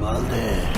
মাল দে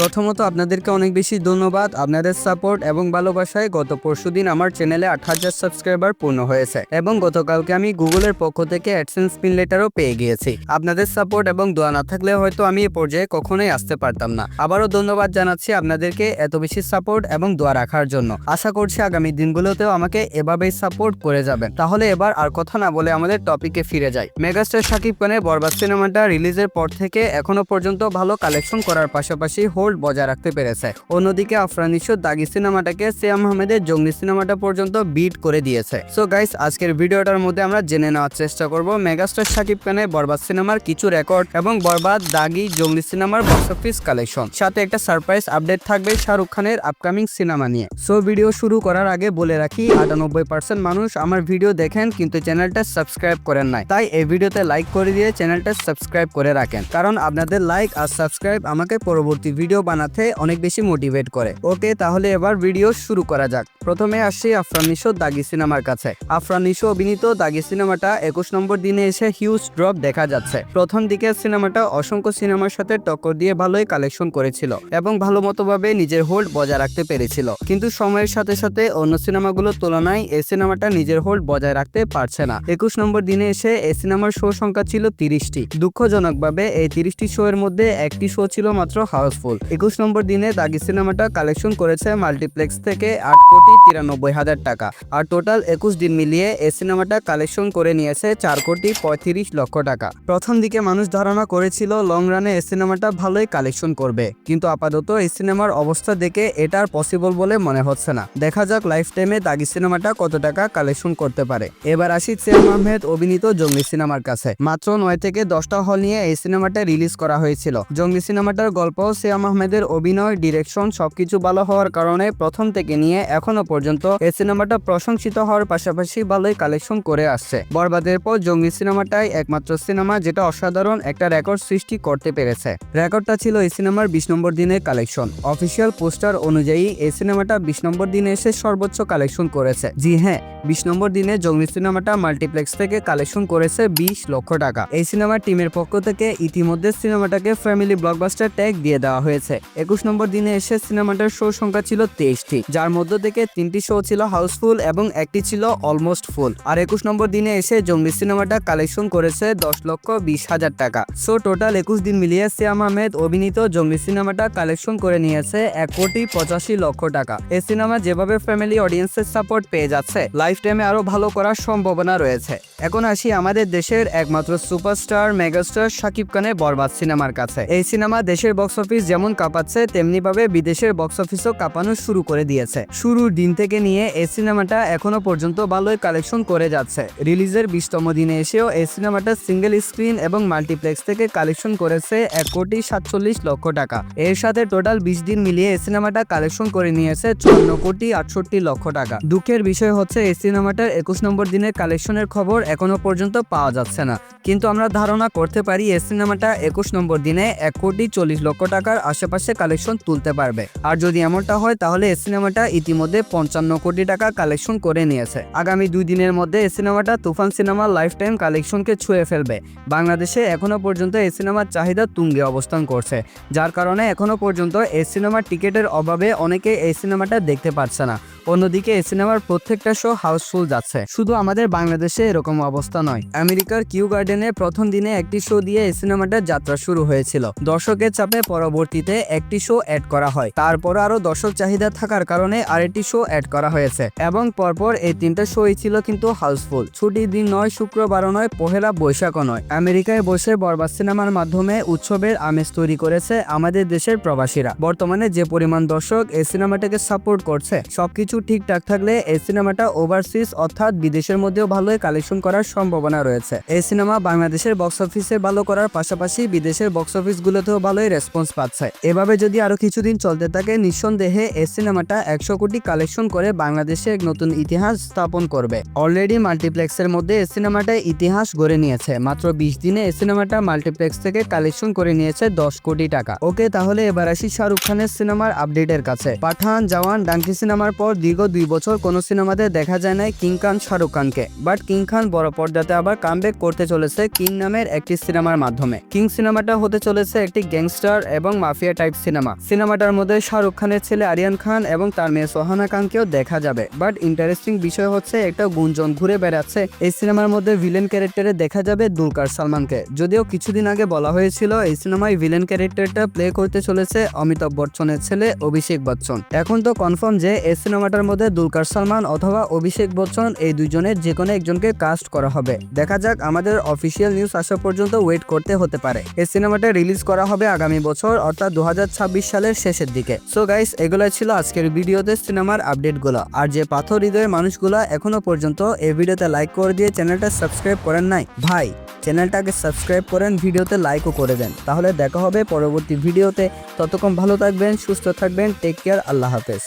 প্রথমত আপনাদেরকে অনেক বেশি ধন্যবাদ আপনাদের সাপোর্ট এবং ভালোবাসায় গত পরশু দিন আমার চ্যানেলে আট হাজার সাবস্ক্রাইবার পূর্ণ হয়েছে এবং গতকালকে আমি গুগলের পক্ষ থেকে অ্যাডসেন্স পিন লেটারও পেয়ে গিয়েছি। আপনাদের সাপোর্ট এবং দোয়া না থাকলে হয়তো আমি এই পর্যায়ে কখনোই আসতে পারতাম না। আবারও ধন্যবাদ জানাচ্ছি আপনাদেরকে এত বেশি সাপোর্ট এবং দোয়া রাখার জন্য। আশা করছি আগামী দিনগুলোতেও আমাকে এভাবেই সাপোর্ট করে যাবেন। তাহলে এবার আর কথা না বলে আমাদের টপিকে ফিরে যাই। মেগাস্টার শাকিব খানের বরবাদ সিনেমাটা রিলিজের পর থেকে এখনও পর্যন্ত ভালো কালেকশন করার পাশাপাশি হোল্ড বজায় রাখতে পেরেছে। অন্যদিকে আফরানিশো দাগি সিনেমাটাকে সিয়াম আহমেদের জঙ্গলি সিনেমাটা পর্যন্ত বিট করে দিয়েছে। সো গাইস আজকের ভিডিওটার মধ্যে আমরা জেনে নেওয়ার চেষ্টা করব মেগাস্টার শাকিব খানের বরবাদ সিনেমার কিছু রেকর্ড এবং বরবাদ দাগি জঙ্গলি সিনেমার বক্স অফিস কালেকশন সাথে একটা সারপ্রাইজ আপডেট থাকবে শাহরুখ খানের আপকামিং সিনেমা নিয়ে। সো ভিডিও শুরু করার আগে বলে রাখি, আটানব্বই পার্সেন্ট মানুষ আমার ভিডিও দেখেন, কিন্তু চ্যানেলটা সাবস্ক্রাইব করেন নাই। তাই এই ভিডিওতে লাইক করে দিয়ে চ্যানেলটা সাবস্ক্রাইব করে রাখেন। কারণ আপনাদের লাইক আর সাবস্ক্রাইব আমাকে পরবর্তী ভিডিও বানাতে অনেক বেশি মোটিভেট করে। ওকে, তাহলে এবার ভিডিও শুরু করা যাক। প্রথমে আসছি আফরান নিশো দাগি সিনেমার কাছে। আফরান নিশো অভিনীত দাগি সিনেমাটা একুশ নম্বর দিনে এসে হিউজ ড্রপ দেখা যাচ্ছে। প্রথম দিকে সিনেমাটা অসংখ্য সিনেমার সাথে টক্কর দিয়ে ভালোই কালেকশন করেছিল এবং ভালো মতোভাবে নিজের হোল্ড বজায় রাখতে পেরেছিল। কিন্তু সময়ের সাথে সাথে অন্য সিনেমাগুলোর তুলনায় এই সিনেমাটা নিজের হোল্ড বজায় রাখতে পারছে না। একুশ নম্বর দিনে এসে এই সিনেমার শো সংখ্যা ছিল তিরিশটি। দুঃখজনকভাবে এই তিরিশটি শো এর মধ্যে একটি শো ছিল মাত্র হাউসফুল একুশ নম্বর দিনে দাগি সিনেমাটা কালেকশন করেছে মাল্টিপ্লেক্স থেকে আট কোটি তিরানব্বই হাজার টাকা। আর টোটাল একুশ দিন মিলিয়ে এই সিনেমাটা কালেকশন করে নিয়েছে চার কোটি পঁয়ত্রিশ লক্ষ টাকা। প্রথম দিকে মানুষ ধারণা করেছিল, লং রানে এই সিনেমাটা ভালোই কালেকশন করবে। কিন্তু আপাতত এই সিনেমার অবস্থা দেখে এটা আর পসিবল বলে মনে হচ্ছে না। দেখা যাক লাইফ টাইমে দাগি সিনেমাটা কত টাকা কালেকশন করতে পারে। এবার আসি সিয়াম আহমেদ অভিনীত জঙ্গলি সিনেমার কাছে। মাত্র নয় থেকে দশটা হল নিয়ে এই সিনেমাটা রিলিজ করা হয়েছিল। জঙ্গলি সিনেমাটার গল্প সিয়াম আহমেদের অভিনয়, ডিরেকশন, সবকিছু ভালো হওয়ার কারণে প্রথম থেকে নিয়ে এখনও পর্যন্ত এই সিনেমাটা প্রশংসিত হওয়ার পাশাপাশি ভালোই কালেকশন করে আসছে। বরবাদের পর জঙ্গি সিনেমাটাই একমাত্র সিনেমা যেটা অসাধারণ একটা রেকর্ড সৃষ্টি করতে পেরেছে। রেকর্ডটা ছিল এই সিনেমার বিশ নম্বর দিনের কালেকশন অফিসিয়াল পোস্টার অনুযায়ী এই সিনেমাটা বিশ নম্বর দিনে এসে সর্বোচ্চ কালেকশন করেছে। জি হ্যাঁ বিশ নম্বর দিনে জঙ্গলি সিনেমাটা মাল্টিপ্লেক্স থেকে কালেকশন করেছে বিশ লক্ষ টাকা। এই সিনেমার টিমের পক্ষ থেকে ইতিমধ্যে সিনেমাটাকে ফ্যামিলি ব্লকবাস্টার ট্যাগ দিয়ে দেওয়া হয়েছে। একুশ নম্বর দিনে এসে সিনেমাটার শো সংখ্যা ছিল তেইশটি। যার মধ্য থেকে তিনটি শো ছিল হাউসফুল এবং একটি ছিল অলমোস্ট ফুল। আর একুশ নম্বর দিনে এসে জঙ্গলি সিনেমাটা কালেকশন করেছে দশ লক্ষ বিশ হাজার টাকা। সো টোটাল একুশ দিন মিলিয়ে সিয়াম আহমেদ অভিনীত জঙ্গলি সিনেমাটা কালেকশন করে নিয়েছে এক কোটি পঁচাশি লক্ষ টাকা। এই সিনেমা যেভাবে ফ্যামিলি অডিয়েন্সের সাপোর্ট পেয়ে যাচ্ছে লাইফ টাইমে আরও ভালো করার সম্ভাবনা রয়েছে। এখন আসি আমাদের দেশের একমাত্র সুপারস্টার, মেগাস্টার শাকিব খানের বরবাদ সিনেমার কাছে। এই সিনেমা দেশের বক্স অফিস যেমন কাঁপাচ্ছে তেমনি ভাবে বিদেশের বক্স অফিসও কাঁপানো শুরু করে দিয়েছে। শুরুর দিন থেকে নিয়ে এই সিনেমাটা এখনও পর্যন্ত ভালোই কালেকশন করে যাচ্ছে। রিলিজের বিশতম দিনে এসেও এই সিনেমাটা সিঙ্গেল স্ক্রিন এবং মাল্টিপ্লেক্স থেকে কালেকশন করেছে এক কোটি সাতচল্লিশ লক্ষ টাকা। এর সাথে টোটাল বিশ দিন মিলিয়ে এই সিনেমাটা কালেকশন করে নিয়েছে চুয়ান্ন কোটি আটষট্টি লক্ষ টাকা। দুঃখের বিষয় হচ্ছে এই সিনেমাটার একুশ নম্বর দিনের কালেকশনের খবর এখনও পর্যন্ত পাওয়া যাচ্ছে না। কিন্তু আমরা ধারণা করতে পারি এই সিনেমাটা একুশ নম্বর দিনে এক কোটি চল্লিশ লক্ষ টাকার আশেপাশে কালেকশন তুলতে পারবে। আর যদি এমনটা হয়, তাহলে এই সিনেমাটা ইতিমধ্যে পঞ্চান্ন কোটি টাকা কালেকশন করে নিয়েছে। আগামী দুই দিনের মধ্যে এই সিনেমাটা তুফান সিনেমা লাইফ টাইম কালেকশনকে ছুঁয়ে ফেলবে। বাংলাদেশে এখনও পর্যন্ত এই সিনেমার চাহিদা তুঙ্গে অবস্থান করছে। যার কারণে এখনও পর্যন্ত এই সিনেমার টিকিটের অভাবে অনেকে এই সিনেমাটা দেখতে পারছে না। অন্যদিকে এই সিনেমার প্রত্যেকটা শো হাউসফুল যাচ্ছে। শুধু আমাদের বাংলাদেশে এরকম অবস্থা নয়, আমেরিকার কিউ গার্ডেনে প্রথম দিনে একটি শো দিয়ে এই সিনেমাটার যাত্রা শুরু হয়েছিল। দর্শকের চাপে পরবর্তীতে একটি শো অ্যাড করা হয়। তারপর আরও দর্শক চাহিদা থাকার কারণে আরেকটি শো অ্যাড করা হয়েছে এবং পরপর এই তিনটা শোই ছিল কিন্তু হাউসফুল ছুটির দিন নয় শুক্রবারও নয়, পহেলা বৈশাখও নয়। আমেরিকায় বসে বরবাদ সিনেমার মাধ্যমে উৎসবের আমেজ তৈরি করেছে আমাদের দেশের প্রবাসীরা। বর্তমানে যে পরিমাণ দর্শক এই সিনেমাটাকে সাপোর্ট করছে, সবকিছু ঠিকঠাক থাকলে এই সিনেমাটা ওভারসিজ অর্থাৎ বিদেশের মধ্যেও ভালোই কালেকশন করার সম্ভাবনা রয়েছে। এই সিনেমা বাংলাদেশের বক্স অফিসে ভালো করার পাশাপাশি বিদেশের বক্স অফিসগুলোতেও ভালোই রেসপন্স পাচ্ছে। এভাবে যদি আরও কিছুদিন চলতে থাকে, নিঃসন্দেহে এই সিনেমাটা একশো কোটি কালেকশন করে বাংলাদেশে এক নতুন ইতিহাস স্থাপন করবে। অলরেডি মাল্টিপ্লেক্সের মধ্যে এই সিনেমাটা ইতিহাস গড়ে নিয়েছে। মাত্র বিশ দিনে এই সিনেমাটা মাল্টিপ্লেক্স থেকে কালেকশন করে নিয়েছে দশ কোটি টাকা। ওকে, তাহলে এবার আসি শাহরুখ খানের সিনেমার আপডেটের কাছে। পাঠান জওয়ান, ডাঙ্কি সিনেমার পর দীর্ঘ দুই বছর কোনো সিনেমাতে দেখা যায় নাই কিং খান, শাহরুখ খানকে। বাট কিং খান বড় পর্দাতে আবার কামব্যাক করতে চলেছে কিং নামের একটি সিনেমার মাধ্যমে। কিং সিনেমাটা হতে চলেছে একটি গ্যাংস্টার এবং মাফিয়া টাইপ সিনেমা। সিনেমাটার মধ্যে শাহরুখ খানের ছেলে আরিয়ান খান এবং তার মেয়ে সোহানা খানকেও দেখা যাবে। বাট ইন্টারেস্টিং বিষয় হচ্ছে একটা গুঞ্জন ঘুরে বেড়াচ্ছে। এই সিনেমার মধ্যে ভিলেন ক্যারেক্টারে দেখা যাবে দুলকার সালমানকে। যদিও কিছুদিন আগে বলা হয়েছিল এই সিনেমায় ভিলেন ক্যারেক্টারটা প্লে করতে চলেছে অমিতাভ বচ্চনের ছেলে অভিষেক বচ্চন। এখন তো কনফার্ম যে এই সিনেমাটার মধ্যে দুলকার সালমান অথবা অভিষেক বচ্চন এই দুইজনের যে কোনো একজনকে কাস্ট করা হবে। দেখা যাক আমাদের অফিসিয়াল নিউজ আসা পর্যন্ত ওয়েট করতে হতে পারে। এই সিনেমাটা রিলিজ করা হবে আগামী বছর, অর্থাৎ দুহাজার ছাব্বিশ সালের শেষের দিকে। সো গাইস এগুলাই ছিল আজকের ভিডিওতে সিনেমার আপডেটগুলো আর যে পাথর হৃদয়ের মানুষগুলো এখনও পর্যন্ত এই ভিডিওতে লাইক করে দিয়ে চ্যানেলটা সাবস্ক্রাইব করেন নাই, ভাই চ্যানেলটাকে সাবস্ক্রাইব করেন ভিডিওতে লাইকও করে দেন। তাহলে দেখা হবে পরবর্তী ভিডিওতে ততক্ষণ ভালো থাকবেন, সুস্থ থাকবেন টেক কেয়ার আল্লাহ হাফেজ।